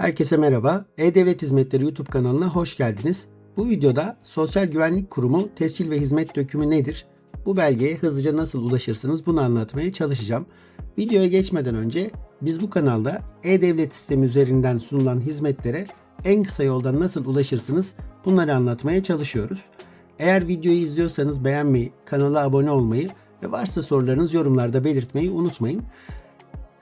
Herkese merhaba. E-Devlet Hizmetleri YouTube kanalına hoş geldiniz. Bu videoda Sosyal Güvenlik Kurumu tescil ve hizmet dökümü nedir? Bu belgeye hızlıca nasıl ulaşırsınız bunu anlatmaya çalışacağım. Videoya geçmeden önce biz bu kanalda E-Devlet sistemi üzerinden sunulan hizmetlere en kısa yoldan nasıl ulaşırsınız bunları anlatmaya çalışıyoruz. Eğer videoyu izliyorsanız beğenmeyi, kanala abone olmayı ve varsa sorularınız yorumlarda belirtmeyi unutmayın.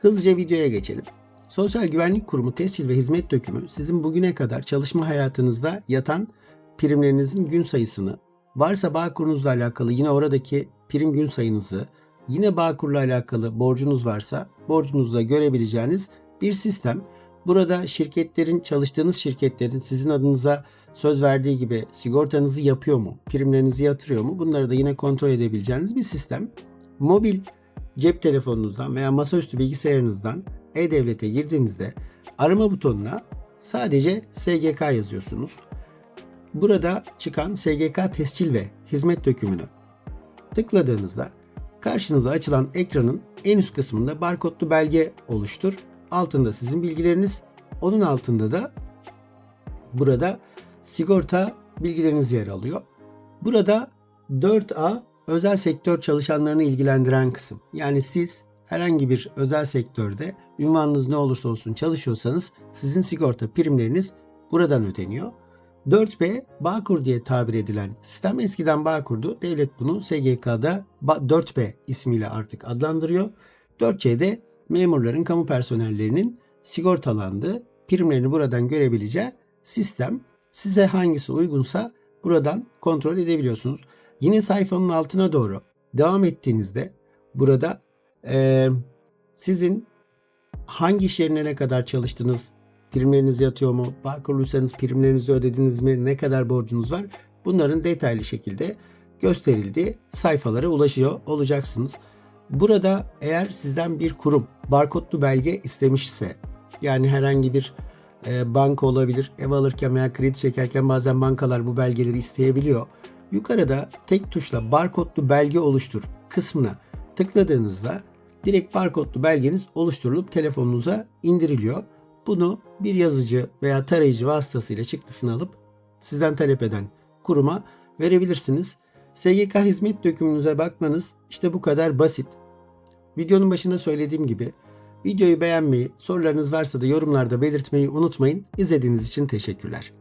Hızlıca videoya geçelim. Sosyal Güvenlik Kurumu tescil ve hizmet dökümü sizin bugüne kadar çalışma hayatınızda yatan primlerinizin gün sayısını, varsa Bağkur'unuzla alakalı yine oradaki prim gün sayınızı, yine Bağkur'la alakalı borcunuz varsa borcunuzda görebileceğiniz bir sistem. Burada şirketlerin, çalıştığınız şirketlerin sizin adınıza söz verdiği gibi sigortanızı yapıyor mu, primlerinizi yatırıyor mu bunları da yine kontrol edebileceğiniz bir sistem. Mobil cep telefonunuzdan veya masaüstü bilgisayarınızdan e-Devlet'e girdiğinizde arama butonuna sadece SGK yazıyorsunuz. Burada çıkan SGK tescil ve hizmet dökümünü tıkladığınızda karşınıza açılan ekranın en üst kısmında barkodlu belge oluştur. Altında sizin bilgileriniz, onun altında da burada sigorta bilgileriniz yer alıyor. Burada 4A özel sektör çalışanlarını ilgilendiren kısım. Yani siz herhangi bir özel sektörde ünvanınız ne olursa olsun çalışıyorsanız sizin sigorta primleriniz buradan ödeniyor. 4B Bağkur diye tabir edilen sistem eskiden Bağkur'du. Devlet bunu SGK'da 4B ismiyle artık adlandırıyor. 4C'de memurların, kamu personellerinin sigortalandığı, primlerini buradan görebileceği sistem. Size hangisi uygunsa buradan kontrol edebiliyorsunuz. Yine sayfanın altına doğru devam ettiğinizde burada e, sizin hangi iş yerine ne kadar çalıştınız, primleriniz yatıyor mu, Bağkurluysanız primlerinizi ödediniz mi, ne kadar borcunuz var bunların detaylı şekilde gösterildiği sayfalara ulaşıyor olacaksınız. Burada eğer sizden bir kurum barkodlu belge istemişse yani herhangi bir e, banka olabilir, ev alırken veya kredi çekerken bazen bankalar bu belgeleri isteyebiliyor. Yukarıda tek tuşla barkodlu belge oluştur kısmına tıkladığınızda direkt barkodlu belgeniz oluşturulup telefonunuza indiriliyor. Bunu bir yazıcı veya tarayıcı vasıtasıyla çıktısını alıp sizden talep eden kuruma verebilirsiniz. SGK hizmet dökümünüze bakmanız işte bu kadar basit. Videonun başında söylediğim gibi videoyu beğenmeyi, sorularınız varsa da yorumlarda belirtmeyi unutmayın. İzlediğiniz için teşekkürler.